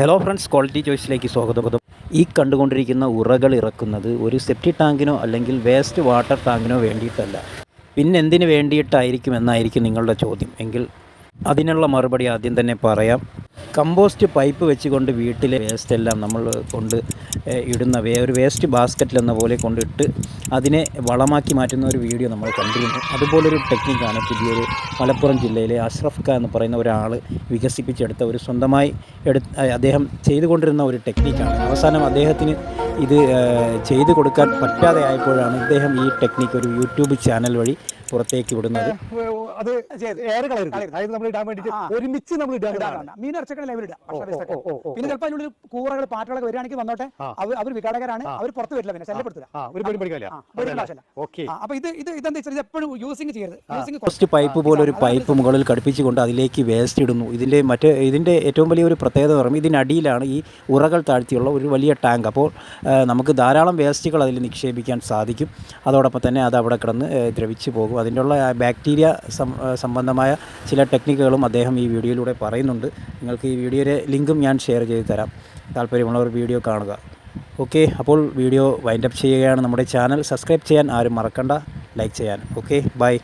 Hello friends quality ചോയ്സിലേക്ക് സ്വാഗതം. ഈ കണ്ടുകൊണ്ടിരിക്കുന്ന ഉറകൾ ഇറക്കുന്നത് ഒരു സെപ്റ്റി ടാങ്കിനോ അല്ലെങ്കിൽ വേസ്റ്റ് വാട്ടർ ടാങ്കിനോ വേണ്ടിയിട്ടല്ല. പിന്നെ എന്തിനു വേണ്ടിയിട്ടായിരിക്കും എന്നായിരിക്കും നിങ്ങളുടെ ചോദ്യം. എങ്കിൽ അതിനുള്ള മറുപടി ആദ്യം തന്നെ പറയാം. കമ്പോസ്റ്റ് പൈപ്പ് വെച്ചുകൊണ്ട് വീട്ടിലെ വേസ്റ്റ് എല്ലാം നമ്മൾ കൊണ്ട് ഇടുന്ന വേ ഒരു വേസ്റ്റ് ബാസ്ക്കറ്റിൽ എന്ന പോലെ കൊണ്ടിട്ട് അതിനെ വളമാക്കി മാറ്റുന്ന ഒരു വീഡിയോ നമ്മൾ കണ്ടിരുന്നു. അതുപോലൊരു ടെക്നിക്കാണ് പുതിയൊരു മലപ്പുറം ജില്ലയിലെ അഷ്റഫ് ഖാൻ എന്ന് പറയുന്ന ഒരാൾ വികസിപ്പിച്ചെടുത്ത ഒരു സ്വന്തമായി എടു അദ്ദേഹം ചെയ്തുകൊണ്ടിരുന്ന ഒരു ടെക്നിക്കാണ് അവസാനം അദ്ദേഹത്തിന് ഇത് ചെയ്തു കൊടുക്കാൻ പറ്റാതെ ആയപ്പോഴാണ് ഇദ്ദേഹം ഈ ടെക്നിക്ക് ഒരു യൂട്യൂബ് ചാനൽ വഴി പുറത്തേക്ക് വിടുന്നത്. അത് ഏറെ കളയരുത്. അതായത് നമ്മൾ ഇടാൻ വേണ്ടിട്ട് ഒരുമിച്ച് നമ്മൾ ഇടാൻ മീൻ ഇറച്ചൊക്കെ ഓ, ഓ, പിന്നെ ചിലപ്പോൾ അതിനുള്ളിൽ കൂറകൾ പാട്ടുകളൊക്കെ വരികയാണെങ്കിൽ വന്നോട്ടെ. അവർ അവർ വിഘാടകരാണ് അവർ പുറത്ത് വരില്ല പിന്നെ ശല്യപ്പെടുത്തില്ല അപ്പൊ ഇത് ഇത് ഇതെന്താ വെച്ചാൽ എപ്പോഴും യൂസിങ് ചെയ്യരുത്. യൂസിങ് ഫസ്റ്റ് പൈപ്പ് പോലെ ഒരു പൈപ്പ് മുകളിൽ ഘടിപ്പിച്ചുകൊണ്ട് അതിലേക്ക് വേസ്റ്റ് ഇടുന്നു. ഇതിന്റെ മറ്റ് ഇതിന്റെ ഏറ്റവും വലിയ ഒരു പ്രത്യേകത എന്ന് പറയുമ്പോൾ ഇതിനടിയിലാണ് ഈ ഉറകൾ താഴ്ത്തിയുള്ള ഒരു വലിയ ടാങ്ക് അപ്പോൾ നമുക്ക് ധാരാളം വേസ്റ്റുകൾ അതിൽ നിക്ഷേപിക്കാൻ സാധിക്കും. അതോടൊപ്പം തന്നെ അത് അവിടെ കിടന്ന് ദ്രവിച്ചു പോകും. അതിന്റെ ഉള്ള ബാക്ടീരിയ സംബന്ധമായ ചില ടെക്നിക്കുകളും അദ്ദേഹം ഈ വീഡിയോയിലൂടെ പറയുന്നുണ്ട്. നിങ്ങൾക്ക് ഈ വീഡിയോയുടെ ലിങ്കും ഞാൻ ഷെയർ ചെയ്ത് തരാം. താല്പര്യമുള്ളവർ വീഡിയോ കാണുക. ഓക്കെ അപ്പോൾ വീഡിയോ വൈൻഡപ്പ് ചെയ്യുകയാണ് നമ്മുടെ ചാനൽ. സബ്സ്ക്രൈബ് ചെയ്യാൻ ആരും മറക്കണ്ട. ലൈക്ക് ചെയ്യാൻ. Okay bye.